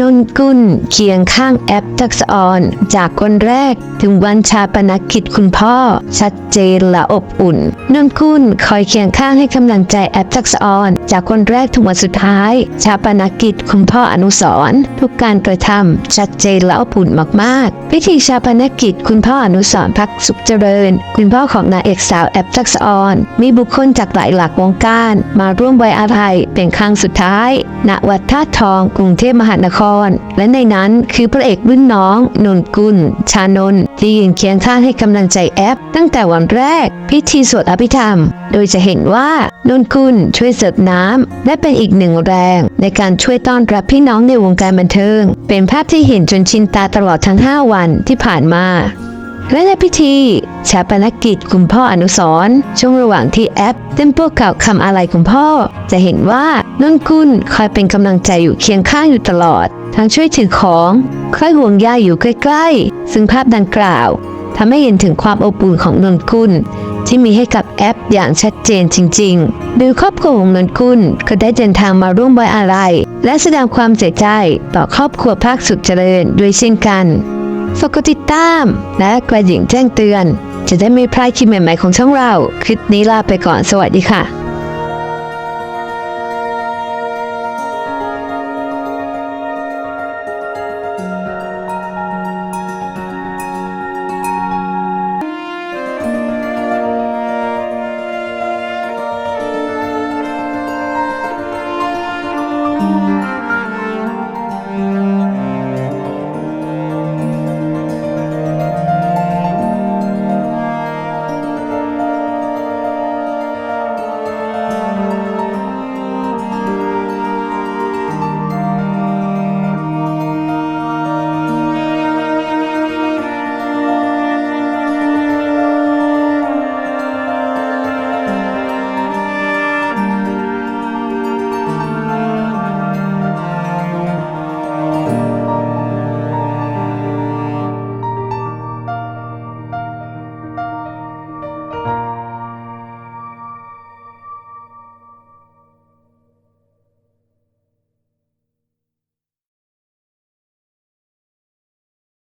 นนกุลเคียงข้างแอปทักษออนจากคนแรกถึงวันชาปนกิจคุณพ่อ ชัดเจนและอบอุ่นนนกุลคอยเคียงข้างให้กำลังใจแอปทักษออนจากคนแรกถึงวันสุดท้าย ชาปนกิจคุณพ่ออนุสรทุกการกระทำชัดเจนและอบอุ่นมากๆ พิธีชาปนกิจคุณพ่ออนุสรพักสุขเจริญ คุณพ่อของนางเอกสาวแอปทักษออนมีบุคคลจากหลายหลักวงการ มาร่วมไว้อาลัยเป็นครั้งสุดท้าย ณวัดท่าทองกรุงเทพมหานครและในนั้นคือพระเอกรุ่นน้อง นนกุล ชานนท์ที่ยืนเคียงข้างให้กำลังใจแอป ตั้งแต่วันแรก พิธีสวดอภิธรรม โดยจะเห็นว่านนกุลช่วยเสิร์ฟน้ำและเป็นอีกหนึ่งแรง ในการช่วยต้อนรับพี่น้องในวงการบันเทิง เป็นภาพที่เห็นจนชินตาตลอดทั้ง 5 วันที่ผ่านมา และในพิธีชาปนกิจคุณพ่ออนุสรช่วงระหว่างที่แอปเต้นพวกเก่าคำอะไรคุณพ่อ จะเห็นว่านนกุลคอยเป็นกำลังใจอยู่เคียงข้างอยู่ตลอด ทั้งช่วยถือของคอยห่วงใยอยู่ใกล้ๆ ซึ่งภาพดังกล่าวทำให้เห็นถึงความอบอุ่นของนนกุลที่มีให้กับแอปอย่างชัดเจนจริงๆ โดยครอบครัวของนนกุลก็ได้เดินทางมาร่วมไว้อาลัยและแสดงความเสียใจต่อครอบครัวภาคสุขเจริญด้วยเช่นกัน ฝากกดติดตาม และกระดิ่งแจ้งเตือน จะได้ไม่พลาดคลิปใหม่ๆของช่องเรา คลิปนี้ลาไปก่อนสวัสดีค่ะ